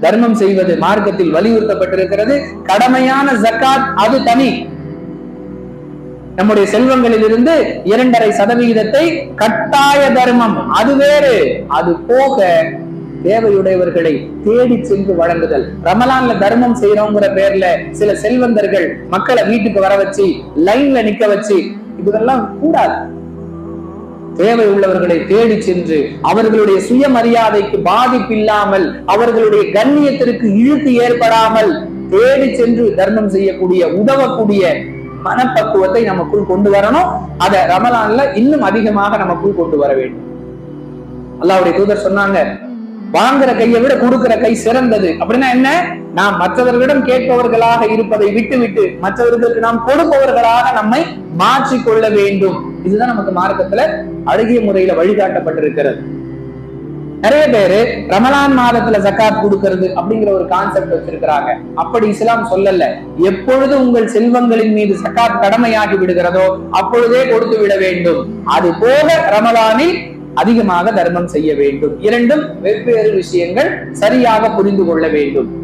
தர்மம் செய்வது மார்க்கத்தில் வலியுறுத்தப்பட்டிருக்கிறது. கடமையான ஜக்காத் அது தனி. நம்முடைய செல்வங்களில் இருந்து இரண்டரை சதவிகிதத்தை கட்டாய தர்மம். அது வேறு. அது போக தேவையுடையவர்களை தேடி சென்று வழங்குதல். ரமலான்ல தர்மம் செய்யறோங்கிற பேர்ல சில செல்வந்தர்கள் மக்களை வீட்டுக்கு வர வச்சு லைன்ல நிக்க வச்சு இதெல்லாம் கூடாது. தேவை உள்ளவர்களை தேடி சென்று அவர்களுடைய சுயமரியாதைக்கு பாதிப்பில்லாமல் அவர்களுடைய கண்ணியத்திற்கு இழுத்து ஏற்படாமல் தேடி சென்று தர்மம் செய்யக்கூடிய உதவக்கூடிய மனப்பக்குவத்தை நமக்குள் கொண்டு வரணும். அதை ரமலான்ல இன்னும் அதிகமாக நமக்குள் கொண்டு வர வேண்டும். அல்லாவுடைய தூதர் சொன்னாங்க வாங்குற கையை விட கொடுக்கிற கை சிறந்தது. அப்படின்னா என்ன? நாம் மற்றவர்களிடம் கேட்பவர்களாக இருப்பதை விட்டுவிட்டு மற்றவர்களுக்கு நாம் கொடுப்பவர்களாக நம்மை மாற்றிக் கொள்ள வேண்டும். இதுதான் நமக்கு மார்க்கத்துல அழகிய முறையில வழிகாட்டப்பட்டிருக்கிறது. நிறைய பேரு ரமலான் மாதத்துல ஜக்காத் கொடுக்கிறது அப்படிங்கிற ஒரு கான்செப்ட் வச்சிருக்கிறாங்க. அப்படி இஸ்லாம் சொல்லல. எப்பொழுது உங்கள் செல்வங்களின் மீது ஜக்காத் கடமையாகி விடுகிறதோ அப்பொழுதே கொடுத்து விட வேண்டும். அது போக ரமலானில் அதிகமாக தர்மம் செய்ய வேண்டும். இரண்டும் வெவ்வேறு விஷயங்கள் சரியாக புரிந்து கொள்ள வேண்டும்.